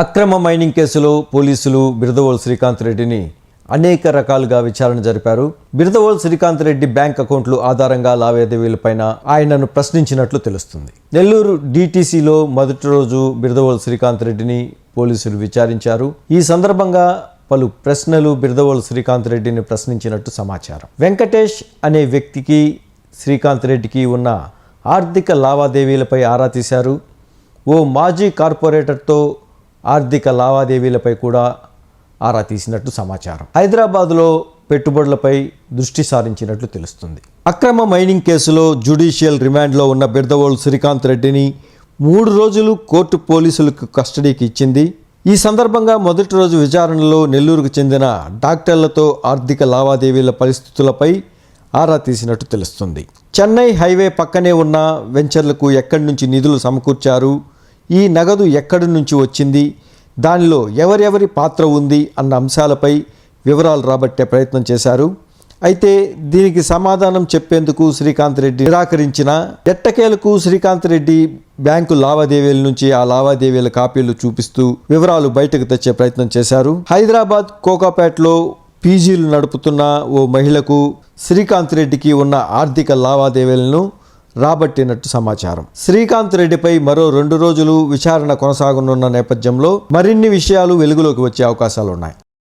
అక్రమ మైనింగ్ కేసులో పోలీసులు బిరదవోల్ శ్రీకాంత్ రెడ్డిని అనేక రకాలుగా విచారణ జరిపారు. బిరదవోల్ శ్రీకాంత్ రెడ్డి బ్యాంక్ అకౌంట్లు ఆధారంగా లావాదేవీలపైన ఆయనను ప్రశ్నించినట్లు తెలుస్తుంది. నెల్లూరు డీటీసీలో మొదటి రోజు బిరదవోల్ శ్రీకాంత్ రెడ్డిని పోలీసులు విచారించారు. ఈ సందర్భంగా పలు ప్రశ్నలు బిరదవోల్ శ్రీకాంత్ రెడ్డిని ప్రశ్నించినట్టు సమాచారం. వెంకటేష్ అనే వ్యక్తికి శ్రీకాంత్ రెడ్డికి ఉన్న ఆర్థిక లావాదేవీలపై ఆరా తీశారు. ఓ మాజీ కార్పొరేటర్తో ఆర్థిక లావాదేవీలపై కూడా ఆరా తీసినట్టు సమాచారం. హైదరాబాద్లో పెట్టుబడులపై దృష్టి సారించినట్లు తెలుస్తుంది. అక్రమ మైనింగ్ కేసులో జ్యుడిషియల్ రిమాండ్లో ఉన్న బిర్దవోలు శ్రీకాంత్ రెడ్డిని మూడు రోజులు కోర్టు పోలీసులకు కస్టడీకి ఇచ్చింది. ఈ సందర్భంగా మొదటి రోజు విచారణలో నెల్లూరుకు చెందిన డాక్టర్లతో ఆర్థిక లావాదేవీల పరిస్థితులపై ఆరా తీసినట్టు తెలుస్తుంది. చెన్నై హైవే పక్కనే ఉన్న వెంచర్లకు ఎక్కడి నుంచి నిధులు సమకూర్చారు? ఈ నగదు ఎక్కడి నుంచి వచ్చింది? దానిలో ఎవరెవరి పాత్ర ఉంది? అన్న అంశాలపై వివరాలు రాబట్టే ప్రయత్నం చేశారు. అయితే దీనికి సమాధానం చెప్పేందుకు శ్రీకాంత్ రెడ్డి నిరాకరించిన ఎట్టకేలకు శ్రీకాంత్ రెడ్డి బ్యాంకు లావాదేవీల నుంచి ఆ లావాదేవీల కాపీలు చూపిస్తూ వివరాలు బయటకు తెచ్చే ప్రయత్నం చేశారు. హైదరాబాద్ కోకాపేటలో పీజీలు నడుపుతున్న ఓ మహిళకు శ్రీకాంత్ రెడ్డికి ఉన్న ఆర్థిక లావాదేవీలను రాబట్టినట్టు సమాచారం. శ్రీకాంత్ రెడ్డిపై మరో రెండు రోజులు విచారణ కొనసాగనున్న నేపథ్యంలో మరిన్ని విషయాలు వెలుగులోకి వచ్చే అవకాశాలు ఉన్నాయి